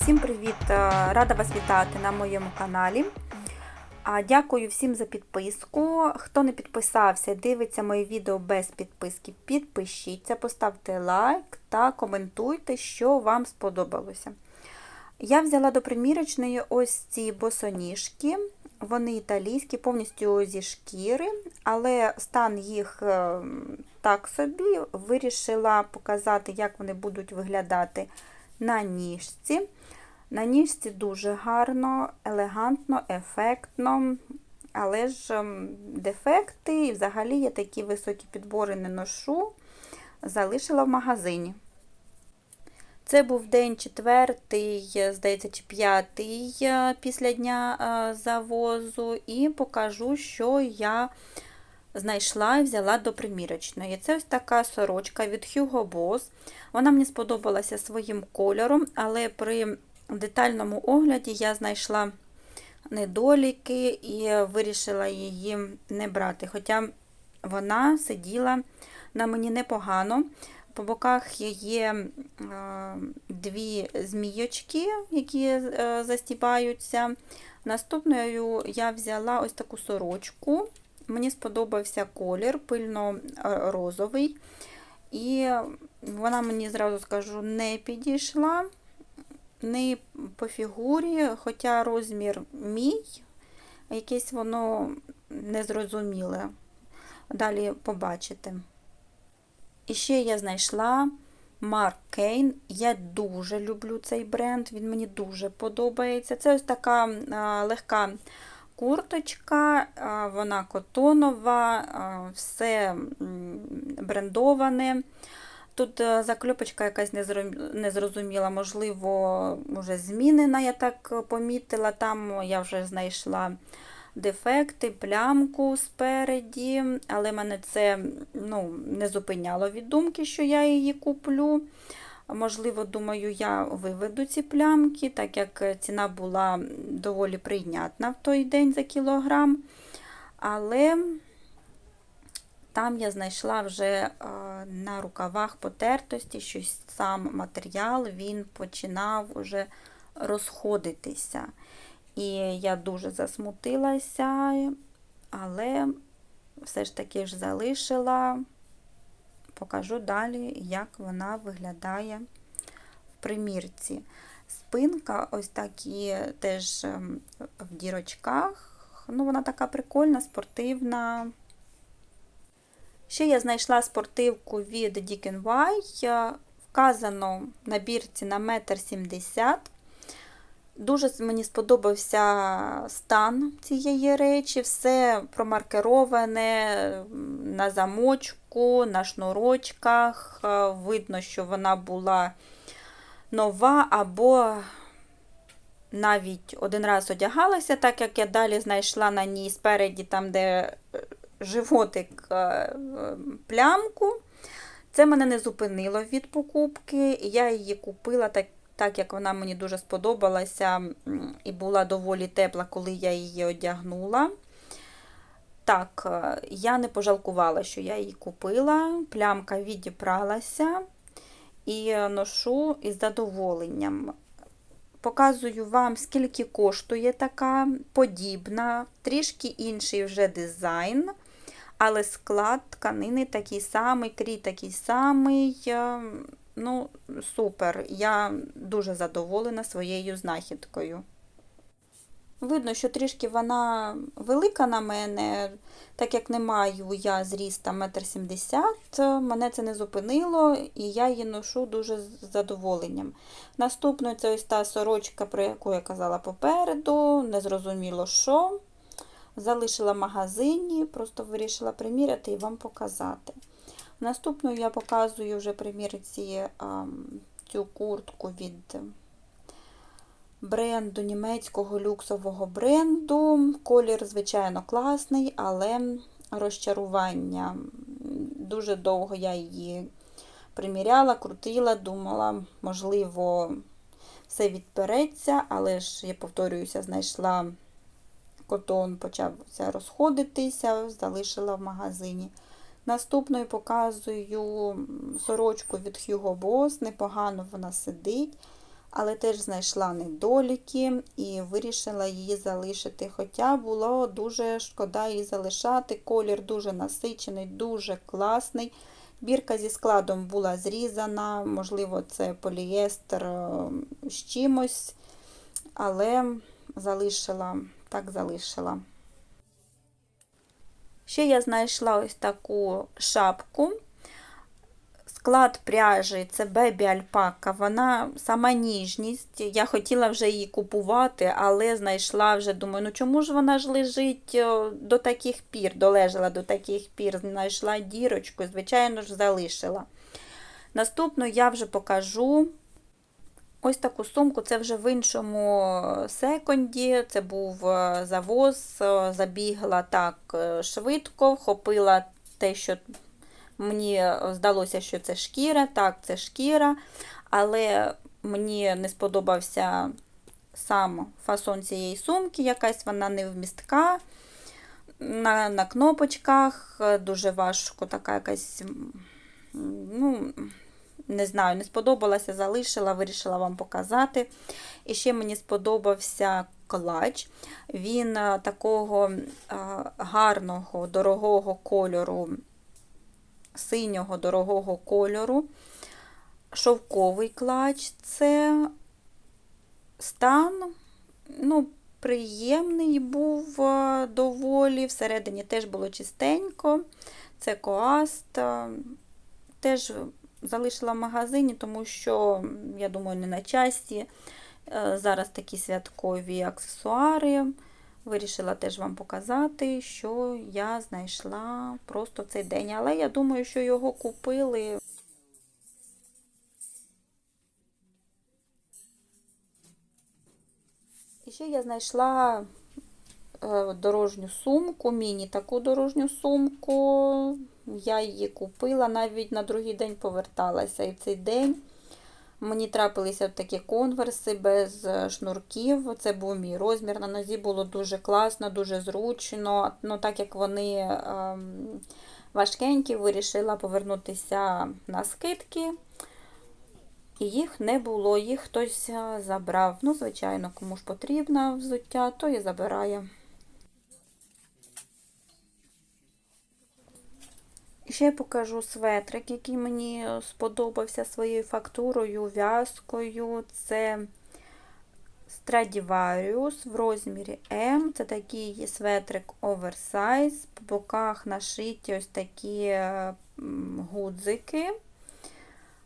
Всім привіт! Е, Рада вас вітати на моєму каналі. Дякую всім за підписку. Хто не підписався, дивиться мої відео без підписки, підпишіться, поставте лайк та коментуйте, що вам сподобалося. Я взяла до примірочної ось ці босоніжки. Вони італійські, повністю зі шкіри, але стан їх е, так собі. Вирішила показати, як вони будуть виглядати на ніжці. На ніжці дуже гарно, елегантно, ефектно, але ж ем, дефекти і взагалі я такі високі підбори не ношу, залишила в магазині. Це був день четвертий, здається, чи п'ятий е, після дня е, завозу, і покажу, що я знайшла і взяла до примірочної. Це ось така сорочка від Hugo Boss. Вона мені сподобалася своїм кольором, але при детальному огляді я знайшла недоліки і вирішила її не брати. Хоча вона сиділа на мені непогано. По боках є е, дві змійочки, які е, застібаються. Наступною я взяла ось таку сорочку. Мені сподобався колір, пильно-розовий. І вона мені зразу скажу не підійшла не по фігурі, хоча розмір мій, якесь воно незрозуміле. Далі побачите. І ще я знайшла Марк Кейн. Я дуже люблю цей бренд, він мені дуже подобається. Це ось така легка курточка, вона котонова, все брендоване. Тут е, закльопочка якась незрозуміла, можливо, вже змінена, я так помітила. Там я вже знайшла дефекти, плямку спереді, але мене це ну, не зупиняло від думки, що я її куплю. Можливо, думаю, я виведу ці плямки, так як ціна була доволі прийнятна в той день за кілограм. Але там я знайшла вже е, на рукавах потертості, що сам матеріал він починав вже розходитися. І я дуже засмутилася, але все ж таки ж залишила, покажу далі, як вона виглядає в примірці. Спинка, ось такі теж ем, в дірочках. Ну, Вона така прикольна, спортивна. Ще я знайшла спортивку від DKNY, вказано на бірці на 1,70 м. Дуже мені сподобався стан цієї речі, все промаркероване на замочку, на шнурочках. Видно, що вона була нова, або навіть один раз одягалася, так як я далі знайшла на ній спереді, там, де животик е, плямку. Це мене не зупинило від покупки. Я її купила так, так як вона мені дуже сподобалася і була доволі тепла, коли я її одягнула. Так, е, я не пожалкувала, що я її купила, плямка відіпралася і ношу із задоволенням. Показую вам, скільки коштує така подібна, трішки інший вже дизайн але склад тканини такий самий, крій такий самий. Ну, супер. Я дуже задоволена своєю знахідкою. Видно, що трішки вона велика на мене, так як не маю я зріста 1,70 м, мене це не зупинило, і я її ношу дуже з задоволенням. Наступною це ось та сорочка, про яку я казала попереду, незрозуміло що. Залишила в магазині, просто вирішила приміряти і вам показати. Наступною я показую вже примірці цю куртку від бренду німецького люксового бренду. Колір, звичайно, класний, але розчарування. Дуже довго я її приміряла, крутила, думала, можливо, все відпереться, але ж, я повторююся, знайшла котон почався розходитися, залишила в магазині. Наступною показую сорочку від Hugo Boss, непогано вона сидить. але теж знайшла недоліки і вирішила її залишити. Хоча було дуже шкода її залишати. Колір дуже насичений, дуже класний. Бірка зі складом була зрізана, можливо, це полієстер е, з чимось, але залишила, так залишила. Ще я знайшла ось таку шапку. Склад пряжі це бебі альпака, вона сама ніжність. Я хотіла вже її купувати, але знайшла вже, думаю, ну чому ж вона ж лежить е, до таких пір, долежала до таких пір, знайшла дірочку, звичайно ж, залишила. Наступну я вже покажу ось таку сумку, це вже в іншому секонді, це був е, завоз, е, забігла так швидко, вхопила те, що Мені здалося, що це шкіра, так, це шкіра, але мені не сподобався сам фасон цієї сумки, якась вона невмістка. На на кнопочках дуже важко, така якась, ну, не знаю, не сподобалася, залишила, вирішила вам показати. І ще мені сподобався клач. Він такого гарного, дорогого кольору синього дорогого кольору. Шовковий клач це стан, ну, приємний був е, доволі. Всередині теж було чистенько. Це коаст. Е, теж залишила в магазині, тому що, я думаю, не на часі. Е, зараз такі святкові аксесуари. Вирішила теж вам показати, що я знайшла просто цей день. Але я думаю, що його купили. І ще я знайшла е, дорожню сумку, міні таку дорожню сумку. Я її купила, навіть на другий день поверталася. І в цей день Мені трапилися такі конверси без е, шнурків. Це був мій розмір. На нозі було дуже класно, дуже зручно. Ну, Так як вони ем, важкенькі, вирішила повернутися на скидки. І їх не було, їх хтось е, забрав. Ну, звичайно, кому ж потрібно взуття, то і забирає. Ще я покажу светрик, який мені сподобався своєю фактурою, в'язкою. Це Stradivarius в розмірі М. Це такий светрик оверсайз. По боках нашиті ось такі гудзики.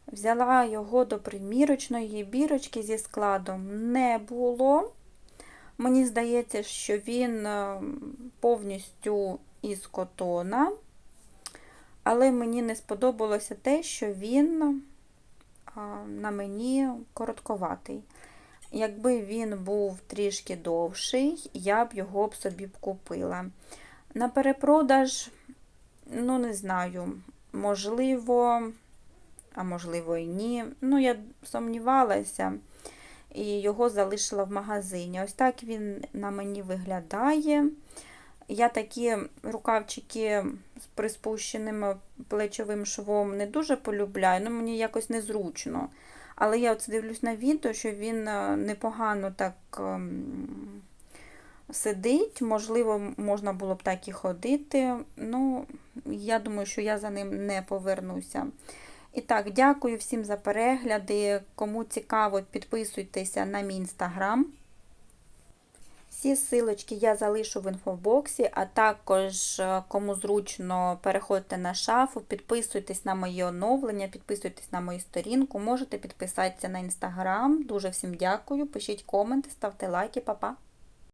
Взяла його до примірочної бірочки зі складом не було. Мені здається, що він повністю із котона. Але мені не сподобалося те, що він на мені коротковатий. Якби він був трішки довший, я б його б собі б купила. На перепродаж, ну, не знаю, можливо, а можливо і ні. Ну, я сумнівалася і його залишила в магазині. Ось так він на мені виглядає. Я такі рукавчики з приспущеним плечовим швом не дуже полюбляю, ну мені якось незручно. Але я от дивлюсь на відео, що він е, непогано так ем, сидить, можливо, можна було б так і ходити. Ну, я думаю, що я за ним не повернуся. І так, дякую всім за перегляди. Кому цікаво, підписуйтеся на мій інстаграм. Всі силочки я залишу в інфобоксі, а також, е, кому зручно, переходьте на шафу, підписуйтесь на мої оновлення, підписуйтесь на мою сторінку, можете підписатися на інстаграм. Дуже всім дякую. Пишіть коменти, ставте лайки, па-па!